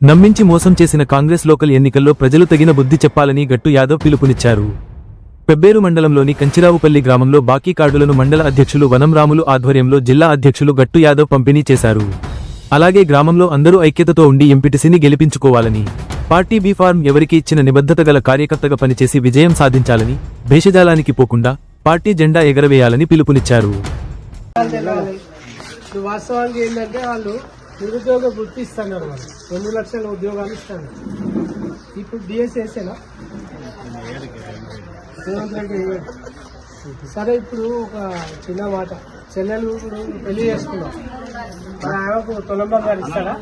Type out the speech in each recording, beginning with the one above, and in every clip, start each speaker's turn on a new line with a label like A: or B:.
A: నమ్మించి మోసం చేసిన కాంగ్రెస్ లోకల్ ఎన్నికల్లో ప్రజలు తగిన బుద్ధి చెప్పాలని గట్టు యాదవ్ పిలుపునిచ్చారు. పెబ్బేరు మండలంలోని కంచిరావుపల్లి గ్రామంలో బాకీ కార్డులను మండల అధ్యక్షులు వనంరాములు ఆధ్వర్యంలో జిల్లా అధ్యక్షులు గట్టు యాదవ్ పంపిణీ చేశారు. అలాగే గ్రామంలో అందరూ ఐక్యతతో ఉండి ఎంపీటీసీని గెలిపించుకోవాలని పార్టీ బీ ఫార్మ్ ఎవరికి ఇచ్చిన నిబద్ధత గల కార్యకర్తగా పనిచేసి విజయం సాధించాలని భేషజాలానికి పోకుండా పార్టీ జెండా ఎగరవేయాలని పిలుపునిచ్చారు.
B: వాస్తవానికి ఏంటంటే వాళ్ళు నిరుద్యోగ వృత్తి ఇస్తున్నారు వాళ్ళు రెండు లక్షల ఉద్యోగాలు ఇస్తున్నారు ఇప్పుడు రెడ్డి ఇవ్వడు. సరే ఇప్పుడు ఒక చిన్న మాట. చెల్లెలు ఇప్పుడు పెళ్ళి చేసుకున్నాం మరి ఆమెకు తొలం బంగారు ఇస్తారా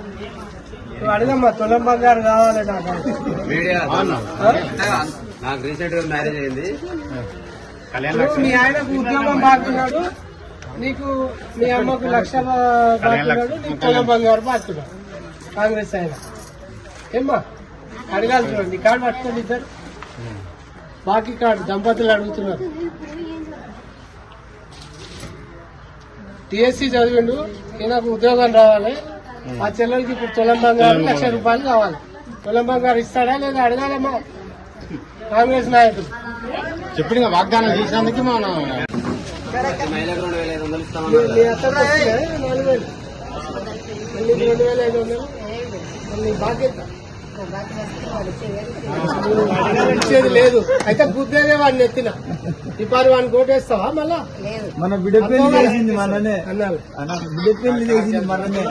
B: నువ్వు అడగమ్మా తొలం బంగారు కావాలి నాకు.
C: రీసెంట్గా మ్యారేజ్ అయింది.
B: మీ ఆయనకు ఉద్యోగం బాగున్నాడు. నీకు మీ అమ్మకు లక్ష. బాగున్నాడు నీకు పొలం బంగారు బాగున్నాడు కాంగ్రెస్ ఆయన. ఏమ్మా? అడగాలి చూడండి. కార్డు పట్టుకోండి ఇద్దరు. బాకీ కార్డు దంపతులు అడుగుతున్నారు. టిఎస్సి చదివిండు ఈయనకు ఉద్యోగం రావాలి. ఆ చెల్లెలకి ఇప్పుడు తులం బంగారు లక్ష రూపాయలు కావాలి. తులం బంగారు ఇస్తాడా లేదా అడగాలమ్మా? కాంగ్రెస్ నాయకులు
D: చెప్పిన వాగ్దానం చేసినందుకు మనం
C: మహిళకు రెండు వేల ఐదు వందలు
B: మీ
C: ఇస్తామన్నారు
B: మీ అత్తకు వచ్చినాయా? నాలుగు వేలు మళ్ళీ రెండు వేల ఐదు వందలు మళ్ళీ బాధ్యత ఇచ్చేది లేదు. అయితే బుద్ధేదే వాడిని ఎత్తిన. ఈ పారి వాడిని కోటేస్తావా మళ్ళా?
D: మన బిడ్డ పెళ్ళి చేసింది మననే.
B: అన్నాను
D: మన బిడ్డ పెళ్ళి చేసింది మననే.